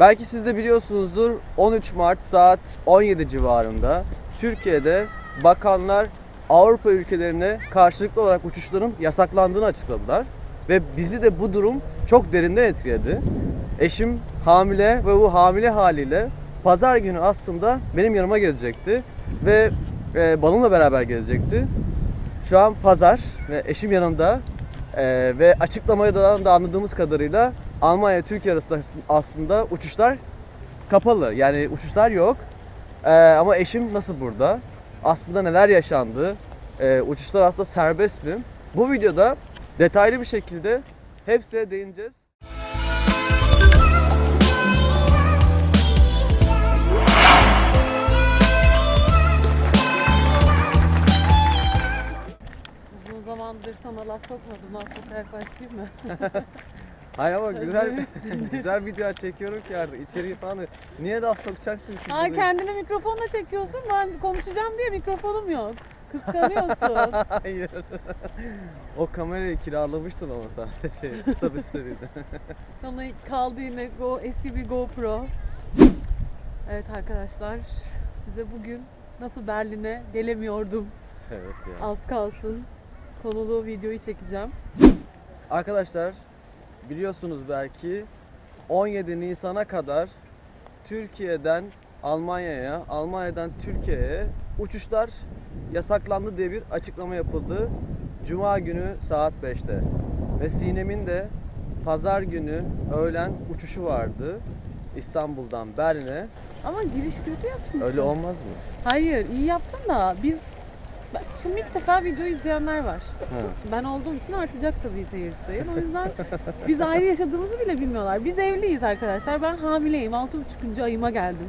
Belki siz de biliyorsunuzdur 13 Mart saat 17 civarında Türkiye'de bakanlar Avrupa ülkelerine karşılıklı olarak uçuşların yasaklandığını açıkladılar. Ve bizi de bu durum çok derinden etkiledi. Eşim hamile ve bu hamile haliyle pazar günü aslında benim yanıma gelecekti ve e, balımla beraber gelecekti. Şu an pazar ve eşim yanımda Ee, ve açıklamadan da anladığımız kadarıyla Almanya Türkiye arasında aslında uçuşlar kapalı. Yani uçuşlar yok. Ee, ama eşim nasıl burada? Aslında neler yaşandı? Ee, uçuşlar aslında serbest mi? Bu videoda detaylı bir şekilde hepsine değineceğiz. Uzun zamandır sana laf sokmadım. Laf sokarak başlayayım mı? Hayır ama güzel güzel video çekiyorum ki artık içeriği falan. Niye laf sokacaksın ki? Aa, kendini mikrofonla çekiyorsun. Ben konuşacağım diye mikrofonum yok. Kıskanıyorsun. Hayır. o kamerayı kiralamıştın ama sadece şey, kısa bir süreliğine. Sana kaldı yine Go, eski bir GoPro. Evet arkadaşlar. Size bugün nasıl Berlin'e gelemiyordum. evet ya. Az kalsın. Konulu videoyu çekeceğim. Arkadaşlar biliyorsunuz belki 17 Nisan'a kadar Türkiye'den Almanya'ya, Almanya'dan Türkiye'ye uçuşlar yasaklandı diye bir açıklama yapıldı. Cuma günü saat 5'te. Ve Sinem'in de pazar günü öğlen uçuşu vardı. İstanbul'dan Berlin'e. Ama giriş kötü yapmışsın. Öyle olmaz mı? Hayır iyi yaptın da biz ben- Şimdi ilk defa video izleyenler var. Şimdi ben olduğum için artacak tabii seyir sayın. O yüzden biz ayrı yaşadığımızı bile bilmiyorlar. Biz evliyiz arkadaşlar. Ben hamileyim. 6,5. ayıma geldim.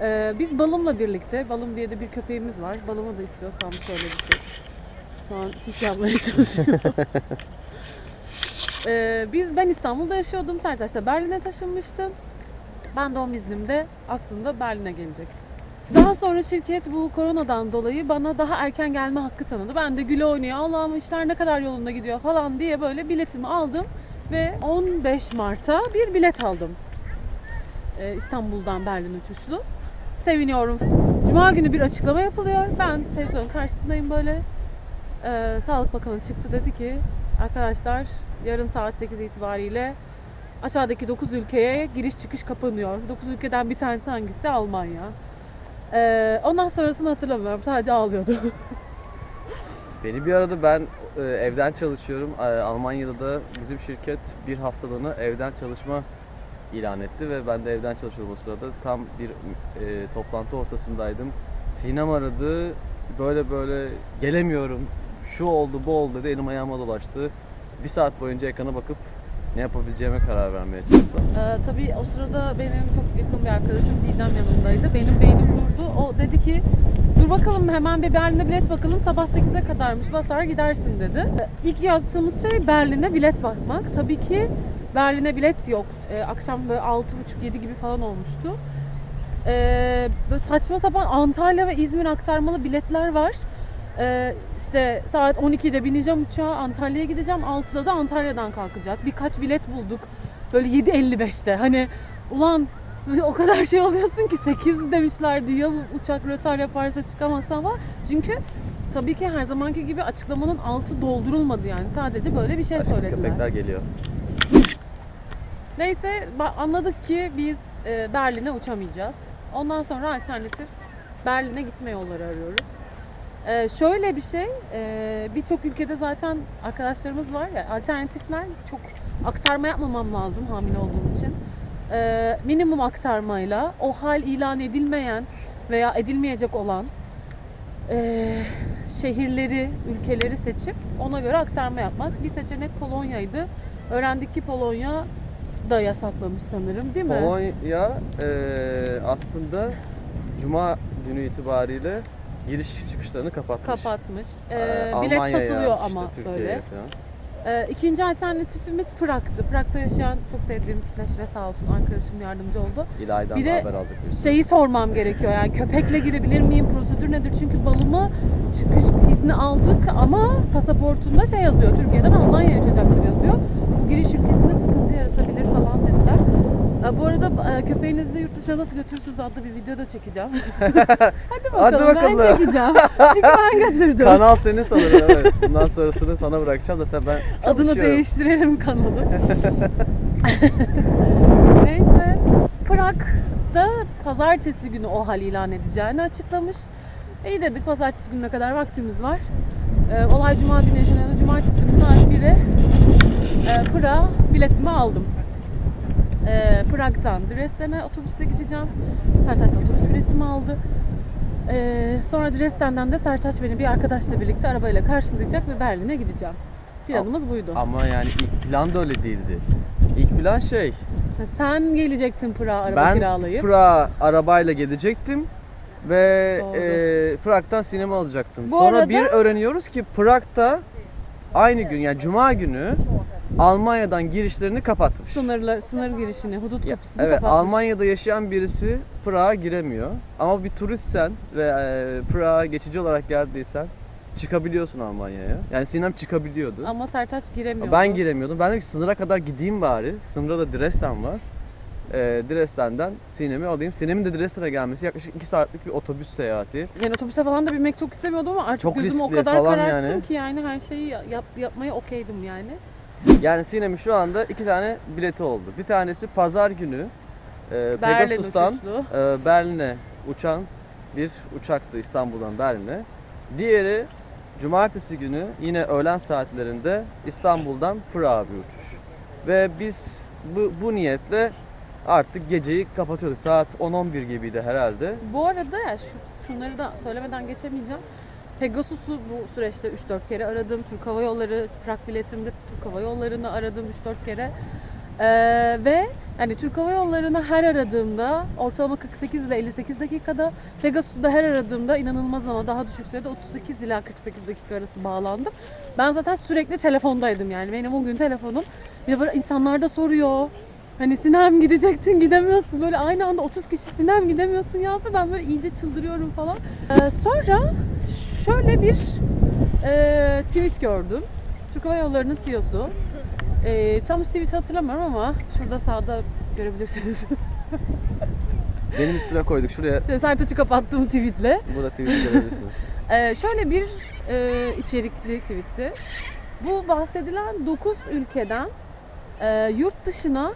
Ee, biz balımla birlikte, balım diye de bir köpeğimiz var. Balımı da istiyorsan şöyle bir şey. Şu an çiş yapmaya çalışıyorum. Ee, biz ben İstanbul'da yaşıyordum. Sertaç da Berlin'e taşınmıştım. Ben doğum iznimde aslında Berlin'e gelecek. Daha sonra şirket bu koronadan dolayı bana daha erken gelme hakkı tanıdı. Ben de güle oynaya Allah'ım işler ne kadar yolunda gidiyor falan diye böyle biletimi aldım. Ve 15 Mart'a bir bilet aldım. Ee, İstanbul'dan Berlin uçuşlu. Seviniyorum. Cuma günü bir açıklama yapılıyor. Ben televizyon karşısındayım böyle. Ee, Sağlık Bakanı çıktı dedi ki arkadaşlar yarın saat 8 itibariyle aşağıdaki 9 ülkeye giriş çıkış kapanıyor. 9 ülkeden bir tanesi hangisi? Almanya. Ee, ondan sonrasını hatırlamıyorum. Sadece ağlıyordum. Beni bir arada ben e, evden çalışıyorum. E, Almanya'da da bizim şirket bir haftalığına evden çalışma ilan etti ve ben de evden çalışıyorum o sırada. Tam bir e, toplantı ortasındaydım. Sinem aradı. Böyle böyle gelemiyorum. Şu oldu bu oldu dedi. Elim ayağıma dolaştı. Bir saat boyunca ekrana bakıp ne yapabileceğime karar vermeye çalıştım. Ee, tabii o sırada benim çok yakın bir arkadaşım Didem yanımdaydı. Benim beynim durdu. O dedi ki dur bakalım hemen bir Berlin'e bilet bakalım. Sabah 8'e kadarmış basar gidersin dedi. Ee, İlk yaptığımız şey Berlin'e bilet bakmak. Tabii ki Berlin'e bilet yok. Ee, akşam böyle 6.30-7 gibi falan olmuştu. Ee, böyle saçma sapan Antalya ve İzmir aktarmalı biletler var. Ee, işte saat 12'de bineceğim uçağa Antalya'ya gideceğim. 6'da da Antalya'dan kalkacak. Birkaç bilet bulduk. Böyle 7.55'te. Hani ulan o kadar şey oluyorsun ki 8 demişlerdi ya uçak rötar yaparsa çıkamazsan falan. Çünkü tabii ki her zamanki gibi açıklamanın altı doldurulmadı yani. Sadece böyle bir şey Aşkım söylediler. köpekler geliyor. Neyse anladık ki biz e, Berlin'e uçamayacağız. Ondan sonra alternatif Berlin'e gitme yolları arıyoruz. E, şöyle bir şey, e, birçok ülkede zaten arkadaşlarımız var ya alternatifler çok aktarma yapmamam lazım hamile olduğum için. E, minimum aktarmayla o hal ilan edilmeyen veya edilmeyecek olan e, şehirleri, ülkeleri seçip ona göre aktarma yapmak. Bir seçenek Polonya'ydı. Öğrendik ki Polonya da yasaklamış sanırım değil mi? Polonya e, aslında Cuma günü itibariyle giriş çıkışlarını kapatmış. Kapatmış. Ee, Ee, bilet Almanya'ya, satılıyor ama böyle. falan. Ee, ikinci alternatifimiz Prag'tı. Prag'da yaşayan çok sevdiğim Neşve sağ olsun arkadaşım yardımcı oldu. İlay'dan Bir de haber aldık biz. Şeyi sormam gerekiyor yani köpekle girebilir miyim? Prosedür nedir? Çünkü balımı çıkış izni aldık ama pasaportunda şey yazıyor. Türkiye'den Almanya'ya uçacaktır yazıyor. Bu giriş ülkesinde sıkıntı yaratabilir falan dediler. E, Bu arada e, köpeğinizi yurt dışına nasıl götürürsünüz adlı bir video da çekeceğim. Hadi bakalım, Hadi ben bakalım. çekeceğim. Çünkü ben götürdüm. Kanal senin sanırım evet. Bundan sonrasını sana bırakacağım zaten ben Adını değiştirelim kanalı. Neyse. Prag'da pazartesi günü o hal ilan edeceğini açıklamış. İyi dedik pazartesi gününe kadar vaktimiz var. Ee, olay cuma günü yaşanıyor. Cumartesi günü saat 1'e e, Prag biletimi aldım. Ee, Prag'dan Dresden'e otobüsle gideceğim. Sertaç otobüs biletimi aldı. Ee, sonra Dresden'den de Sertaç beni bir arkadaşla birlikte arabayla karşılayacak ve Berlin'e gideceğim. Planımız buydu. Ama yani ilk plan da öyle değildi. İlk plan şey, Sen gelecektin Prag'a araba ben kiralayıp. Prag arabayla gelecektim ve Doğru. e, Prag'dan sinema alacaktım. Bu Sonra arada- bir öğreniyoruz ki Prag'da aynı gün yani cuma günü Almanya'dan girişlerini kapatmış. Sınırlar, sınır girişini, hudut kapısını evet, kapatmış. Almanya'da yaşayan birisi Prag'a giremiyor. Ama bir turistsen ve e, Prag'a geçici olarak geldiysen çıkabiliyorsun Almanya'ya. Yani Sinem çıkabiliyordu. Ama Sertaç giremiyordu. Ben giremiyordum. Ben dedim ki sınıra kadar gideyim bari. Sınırda da Dresden var. Ee, Dresden'den Sinem'i alayım. Sinem'in de Dresden'e gelmesi yaklaşık 2 saatlik bir otobüs seyahati. Yani otobüse falan da binmek çok istemiyordum ama artık Çok gözümü o riskli kadar falan kararttım yani. ki yani her şeyi yap, yapmaya okeydim yani. Yani Sinem'in şu anda iki tane bileti oldu. Bir tanesi pazar günü e, Berlin Pegasus'tan uçuşlu. e, Berlin'e uçan bir uçaktı İstanbul'dan Berlin'e. Diğeri cumartesi günü yine öğlen saatlerinde İstanbul'dan Prag'a bir uçuş. Ve biz bu, bu niyetle artık geceyi kapatıyorduk. Saat 10-11 gibiydi herhalde. Bu arada ya şu, şunları da söylemeden geçemeyeceğim. Pegasus'u bu süreçte 3-4 kere aradım. Türk Hava Yolları, Prag biletimde Türk Hava Yolları'nı aradım 3-4 kere. Ee, ve yani Türk Hava Yolları'nı her aradığımda ortalama 48 ile 58 dakikada, Pegasus'u da her aradığımda inanılmaz ama daha düşük sürede 38 ila 48 dakika arası bağlandım. Ben zaten sürekli telefondaydım yani. Benim o gün telefonum. Bir de böyle insanlar da soruyor. Hani Sinem gidecektin gidemiyorsun. Böyle aynı anda 30 kişi Sinem gidemiyorsun yazdı. Ben böyle iyice çıldırıyorum falan. Ee, sonra şöyle bir e, tweet gördüm. Türk Hava Yolları'nın CEO'su. E, tam tweet'i hatırlamıyorum ama şurada sağda görebilirsiniz. Benim üstüne koyduk. Şuraya Sertaç'ı kapattığım tweetle. burada tweet görebilirsiniz. Ee, şöyle bir e, içerikli tweetti. Bu bahsedilen 9 ülkeden e, yurt dışına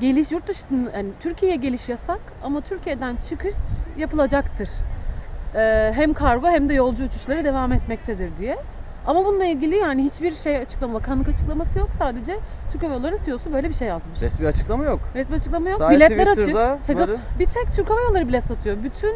geliş, yurt dışına yani Türkiye'ye geliş yasak ama Türkiye'den çıkış yapılacaktır. E, hem kargo hem de yolcu uçuşları devam etmektedir diye. Ama bununla ilgili yani hiçbir şey açıklama, bakanlık açıklaması yok. Sadece Türk Hava Yolları CEO'su böyle bir şey yazmış. Resmi açıklama yok. Resmi açıklama yok. Sadece Biletler açık. Twitter'da Pegasus, varı- bir tek Türk Hava Yolları bilet satıyor. Bütün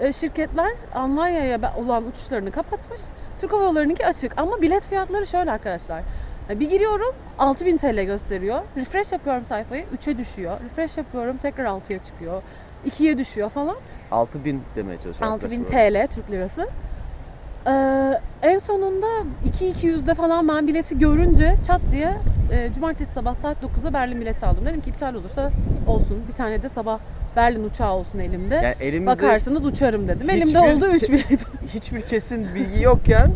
e, şirketler Almanya'ya olan uçuşlarını kapatmış. Türk Hava Yolları'nınki açık. Ama bilet fiyatları şöyle arkadaşlar. E, Bir giriyorum 6000 TL gösteriyor. Refresh yapıyorum sayfayı 3'e düşüyor. Refresh yapıyorum tekrar 6'ya çıkıyor. 2'ye düşüyor falan. 6000 demeye çalışıyor. 6000 arkadaşlar. TL Türk lirası. Ee, en sonunda 2200'de falan ben bileti görünce çat diye e, cumartesi sabah saat 9'da Berlin bileti aldım. Dedim ki iptal olursa olsun. Bir tane de sabah Berlin uçağı olsun elimde. Yani elimizde Bakarsınız uçarım dedim. Elimde hiçbir- oldu 3 bilet. hiçbir kesin bilgi yokken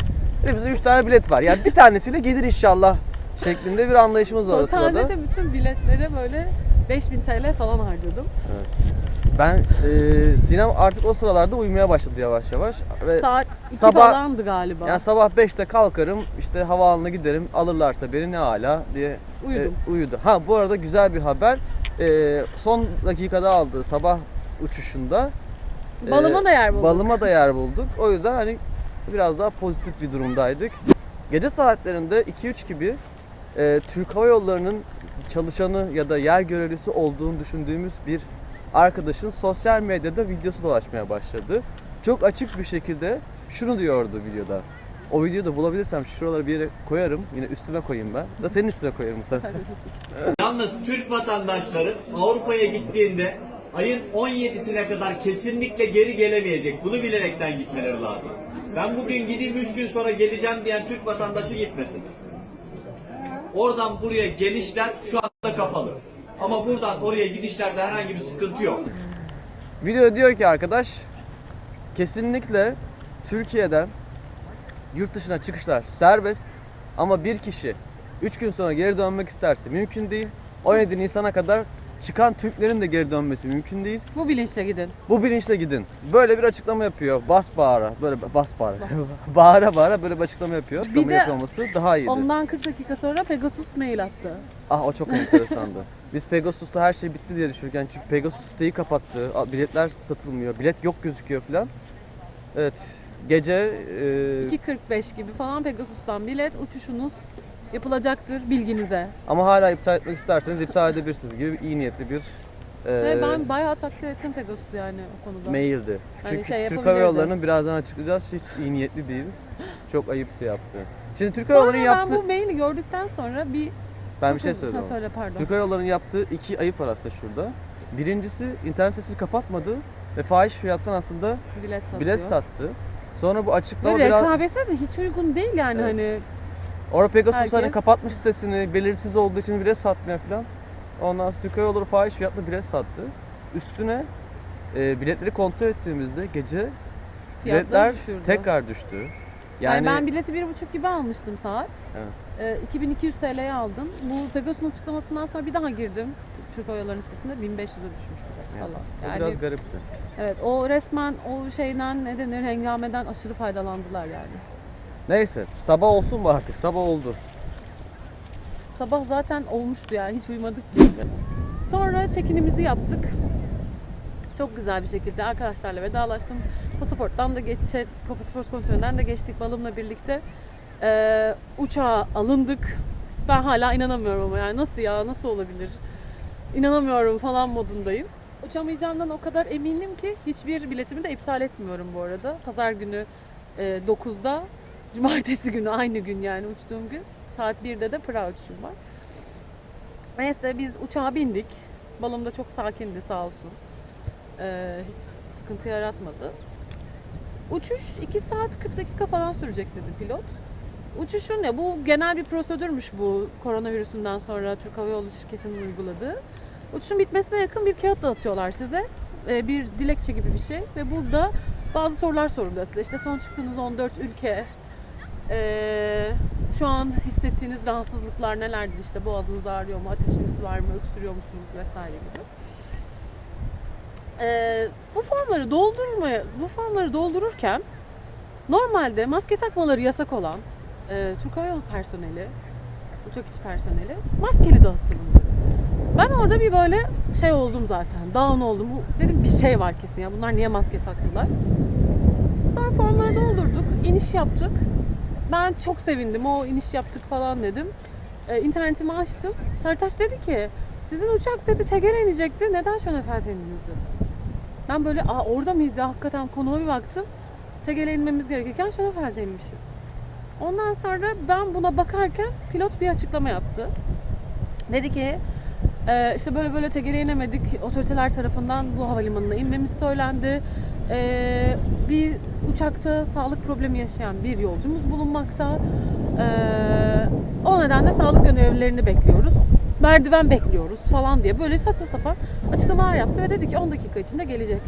elimizde 3 tane bilet var. Yani bir tanesiyle gelir inşallah şeklinde bir anlayışımız var o Totalde de bütün biletlere böyle 5000 TL falan harcadım. Ben e, Sinem artık o sıralarda uyumaya başladı yavaş yavaş. Ve Saat 2 sabah- falandı galiba. yani sabah 5'te kalkarım işte havaalanına giderim alırlarsa beni ne hala diye e, Uyudum. uyudu. Ha bu arada güzel bir haber. E, son dakikada aldığı sabah uçuşunda e, Balıma da yer buldum. balıma da yer bulduk. O yüzden hani biraz daha pozitif bir durumdaydık. Gece saatlerinde 2-3 gibi e, Türk Hava Yolları'nın çalışanı ya da yer görevlisi olduğunu düşündüğümüz bir arkadaşın sosyal medyada videosu dolaşmaya başladı. Çok açık bir şekilde şunu diyordu videoda. O videoyu da bulabilirsem şuralara bir yere koyarım. Yine üstüne koyayım ben. Da senin üstüne koyarım sefer. Yalnız Türk vatandaşları Avrupa'ya gittiğinde ayın 17'sine kadar kesinlikle geri gelemeyecek. Bunu bilerekten gitmeleri lazım. Ben bugün gideyim 3 gün sonra geleceğim diyen Türk vatandaşı gitmesin. Oradan buraya gelişler şu anda kapalı. Ama buradan oraya gidişlerde herhangi bir sıkıntı yok. Video diyor ki arkadaş kesinlikle Türkiye'den yurt dışına çıkışlar serbest ama bir kişi 3 gün sonra geri dönmek isterse mümkün değil. 17 Nisan'a kadar çıkan Türklerin de geri dönmesi mümkün değil. Bu bilinçle gidin. Bu bilinçle gidin. Böyle bir açıklama yapıyor. Bas bağıra. Böyle bas bağıra. bağıra bağıra böyle bir açıklama yapıyor. Açıklama de yapıyor olması daha iyiydi. Ondan 40 dakika sonra Pegasus mail attı. Ah o çok enteresandı. Biz Pegasus'ta her şey bitti diye düşünürken çünkü Pegasus siteyi kapattı. Biletler satılmıyor. Bilet yok gözüküyor falan. Evet. Gece e, 2.45 gibi falan Pegasus'tan bilet uçuşunuz yapılacaktır bilginize. ama hala iptal etmek isterseniz iptal edebilirsiniz gibi iyi niyetli bir e, Ve ben bayağı takdir ettim Pegasus'u yani o konuda. maildi. Hani Çünkü şey Türk yapabilirdi. Hava Yolları'nın birazdan açıklayacağız hiç iyi niyetli değil. Çok ayıptı yaptı. Şimdi Türk Hava Sonra Yolları'nın ben yaptığı bu maili gördükten sonra bir... ben bir şey Ha, söyleyeyim. söyle pardon. Türk Hava Yolları'nın yaptığı iki ayıp var aslında şurada. Birincisi internet sitesini kapatmadı ve fahiş fiyattan aslında Bilet satıyor. bilet sattı. Sonra bu Ve açıklama biraz... rekabete de hiç uygun değil yani Evet. hani. Orada Pegasus hani kapatmış sitesini, belirsiz olduğu için bilet satmıyor falan. Ondan sonra Türk Hava Yolları fahiş fiyatla bilet sattı. Üstüne e, biletleri kontrol ettiğimizde gece Fiyatları biletler düşürdü. tekrar düştü. Yani, Yani, ben bileti bir buçuk gibi almıştım saat. Evet. Ee, 2200 TL'ye aldım. Bu Pegasus'un açıklamasından sonra bir daha girdim. Türk Yolları'nın sitesinde 1500'e düşmüş bilet falan. Yani biraz garipti. evet o resmen o şeyden ne denir hengameden aşırı faydalandılar yani. Neyse sabah olsun mu artık? Sabah oldu. Sabah zaten olmuştu yani hiç uyumadık. Sonra check-in'imizi yaptık. Çok güzel bir şekilde arkadaşlarla vedalaştım. Pasaporttan da geç, pasaport kontrolünden de geçtik balımla birlikte. Ee, uçağa alındık. Ben hala inanamıyorum ama yani nasıl ya nasıl olabilir? İnanamıyorum falan modundayım. Uçamayacağımdan o kadar eminim ki hiçbir biletimi de iptal etmiyorum bu arada. Pazar günü e, 9'da, cumartesi günü aynı gün yani uçtuğum gün. Saat 1'de de Prag uçuşum var. Neyse biz uçağa bindik. Balım da çok sakindi sağ olsun. Ee, hiç sıkıntı yaratmadı. Uçuş 2 saat 40 dakika falan sürecek dedi pilot. Uçuşun ne? Bu genel bir prosedürmüş bu koronavirüsünden sonra Türk Hava Yolu şirketinin uyguladığı. Uçuşun bitmesine yakın bir kağıt dağıtıyorlar size. Ee, bir dilekçe gibi bir şey ve burada bazı sorular soruluyor size. İşte son çıktığınız 14 ülke, ee, şu an hissettiğiniz rahatsızlıklar nelerdir? İşte boğazınız ağrıyor mu, ateşiniz var mı, öksürüyor musunuz vesaire gibi. Ee, bu formları doldurmaya, bu formları doldururken normalde maske takmaları yasak olan e, Türk Hava Yolu personeli, uçak içi personeli maskeli dağıttı bunları. Ben orada bir böyle şey oldum zaten, down oldum. Dedim bir şey var kesin ya, bunlar niye maske taktılar? Sonra formları doldurduk, iniş yaptık. Ben çok sevindim, o iniş yaptık falan dedim. Ee, internetimi açtım. Sertaç dedi ki, sizin uçak dedi Teger'e inecekti, neden Şönefeld'e indiniz dedi. Ben böyle Aa, orada mıyız ya hakikaten konuma bir baktım. Tegel'e inmemiz gerekirken Şönefeld'e inmişiz. Ondan sonra ben buna bakarken pilot bir açıklama yaptı. Dedi ki e, işte böyle böyle Tegel'e inemedik. Otoriteler tarafından bu havalimanına inmemiz söylendi. E, bir uçakta sağlık problemi yaşayan bir yolcumuz bulunmakta. E, o nedenle sağlık görevlilerini bekliyoruz. Merdiven bekliyoruz falan diye böyle saçma sapan açıklamalar yaptı ve dedi ki 10 dakika içinde gelecek.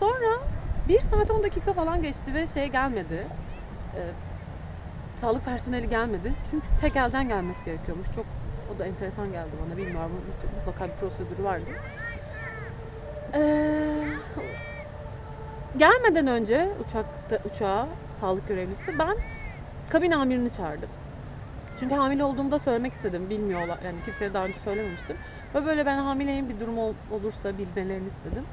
Sonra 1 saat 10 dakika falan geçti ve şey gelmedi. E, sağlık personeli gelmedi. Çünkü tek elden gelmesi gerekiyormuş. Çok o da enteresan geldi bana. Bilmiyorum mutlaka bir prosedürü vardı. Ee, gelmeden önce uçakta uçağa sağlık görevlisi ben kabin amirini çağırdım. Çünkü hamile olduğumda söylemek istedim. Bilmiyorlar. Yani kimseye daha önce söylememiştim. Ve böyle ben hamileyim bir durum ol- olursa bilmelerini istedim.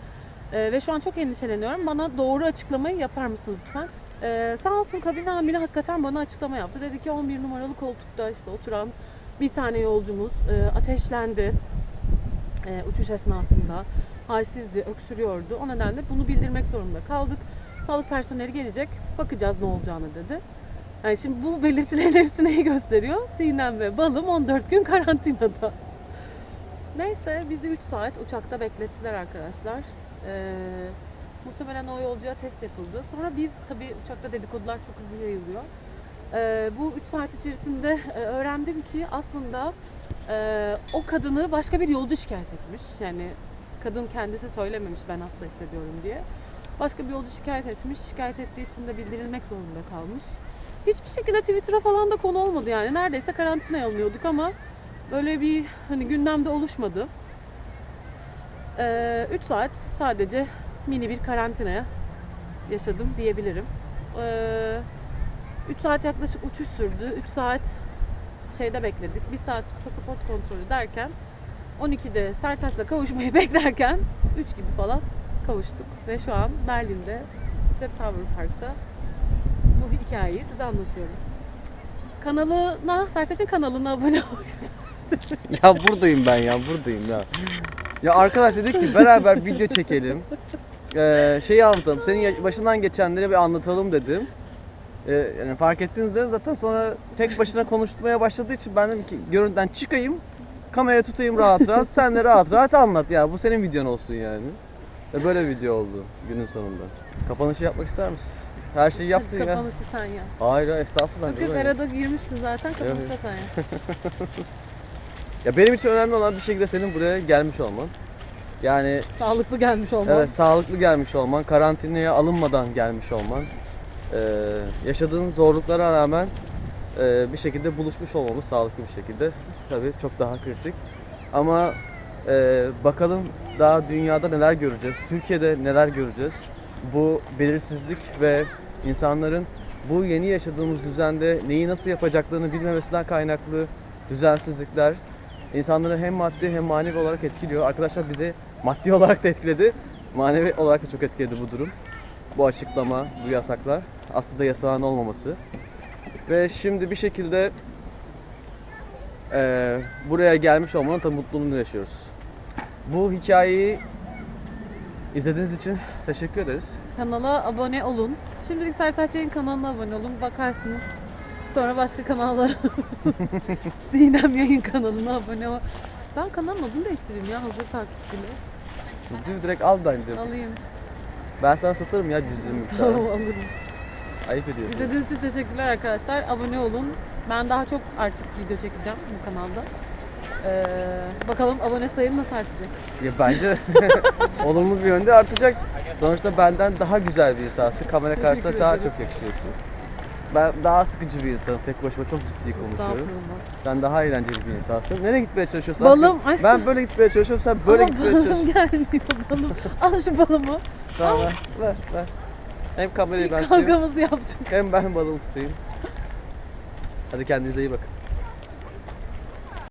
Ee, ve şu an çok endişeleniyorum. Bana doğru açıklamayı yapar mısınız lütfen? Ee, sağ olsun kabin amiri hakikaten bana açıklama yaptı. Dedi ki 11 numaralı koltukta işte oturan bir tane yolcumuz e, ateşlendi e, uçuş esnasında. Halsizdi, öksürüyordu. O nedenle bunu bildirmek zorunda kaldık. Sağlık personeli gelecek, bakacağız ne olacağını dedi. Yani şimdi bu belirtilerin hepsi neyi gösteriyor? Sinem ve balım 14 gün karantinada. Neyse bizi 3 saat uçakta beklettiler arkadaşlar. Ee, muhtemelen o yolcuya test yapıldı. Sonra biz tabii uçakta dedikodular çok hızlı yayılıyor. Ee, bu 3 saat içerisinde e, öğrendim ki aslında e, o kadını başka bir yolcu şikayet etmiş. Yani kadın kendisi söylememiş ben hasta hissediyorum diye. Başka bir yolcu şikayet etmiş. Şikayet ettiği için de bildirilmek zorunda kalmış. Hiçbir şekilde Twitter'a falan da konu olmadı yani. Neredeyse karantinaya alınıyorduk ama böyle bir hani gündemde oluşmadı. 3 saat sadece mini bir karantinaya yaşadım diyebilirim. 3 saat yaklaşık uçuş sürdü. 3 saat şeyde bekledik. 1 saat pasaport kontrolü derken 12'de Sertaç'la kavuşmayı beklerken 3 gibi falan kavuştuk. Ve şu an Berlin'de işte Tower Park'ta bu hikayeyi size anlatıyorum. Kanalına, Sertaç'ın kanalına abone olun. ya buradayım ben ya buradayım ya. Ya arkadaş dedik ki beraber video çekelim. Ee, şeyi anlatalım. Senin başından geçenleri bir anlatalım dedim. Ee, yani fark ettiğiniz üzere zaten sonra tek başına konuşmaya başladığı için ben dedim ki görüntüden çıkayım. Kamerayı tutayım rahat rahat. Sen de rahat rahat anlat ya. Bu senin videon olsun yani. Ve böyle bir video oldu günün sonunda. Kapanışı yapmak ister misin? Her şeyi yaptın ya. Kapanışı sen ya. Hayır hayır, estağfurullah. Yok yok arada girmiştin zaten kapanışı Evet. sen ya. Ya benim için önemli olan bir şekilde senin buraya gelmiş olman. Yani Sağlıklı gelmiş olman. Evet, sağlıklı gelmiş olman, karantinaya alınmadan gelmiş olman, eee, yaşadığın zorluklara rağmen eee, bir şekilde buluşmuş olmamız sağlıklı bir şekilde tabii çok daha kritik. Ama eee, bakalım daha dünyada neler göreceğiz, Türkiye'de neler göreceğiz. Bu belirsizlik ve insanların bu yeni yaşadığımız düzende neyi nasıl yapacaklarını bilmemesinden kaynaklı düzensizlikler insanları hem maddi hem manevi olarak etkiliyor. Arkadaşlar bizi maddi olarak da etkiledi. Manevi olarak da çok etkiledi bu durum. Bu açıklama, bu yasaklar. Aslında yasağın olmaması. Ve şimdi bir şekilde eee, buraya gelmiş olmanın tabii mutluluğunu yaşıyoruz. Bu hikayeyi izlediğiniz için teşekkür ederiz. Kanala abone olun. Şimdilik Sertaç Yayın kanalına abone olun. Bakarsınız. Sonra başka kanallara. Sinem Yayın kanalına abone ol. Ben kanalın adını değiştireyim ya hazır takipçili. Düz direkt al bence. Alayım. Ben sana satarım ya Tamam miktarı. alırım. Ayıp ediyorsun. İzlediğiniz için teşekkürler arkadaşlar. Abone olun. Ben daha çok artık video çekeceğim bu kanalda. Ee, bakalım abone sayım nasıl artacak. Ya bence olumlu bir yönde artacak. Sonuçta benden daha güzel bir insansın. Kamera karşısında Teşekkür daha ederim. çok yakışıyorsun. Ben daha sıkıcı bir insanım. Tek başıma çok ciddi konuşuyorum. Estağfurullah. Sen daha eğlenceli bir insansın. Nereye gitmeye çalışıyorsun? Balım, aşkım? aşkım. Ben böyle gitmeye çalışıyorum. Sen böyle Ama gitmeye balım çalışıyorsun. gelmiyor balım. Al şu balımı. Tamam ver, ver, ver. Hem kamerayı ben tutayım, Kavgamızı yaptık. hem ben balonu tutayım. Hadi kendinize iyi bakın.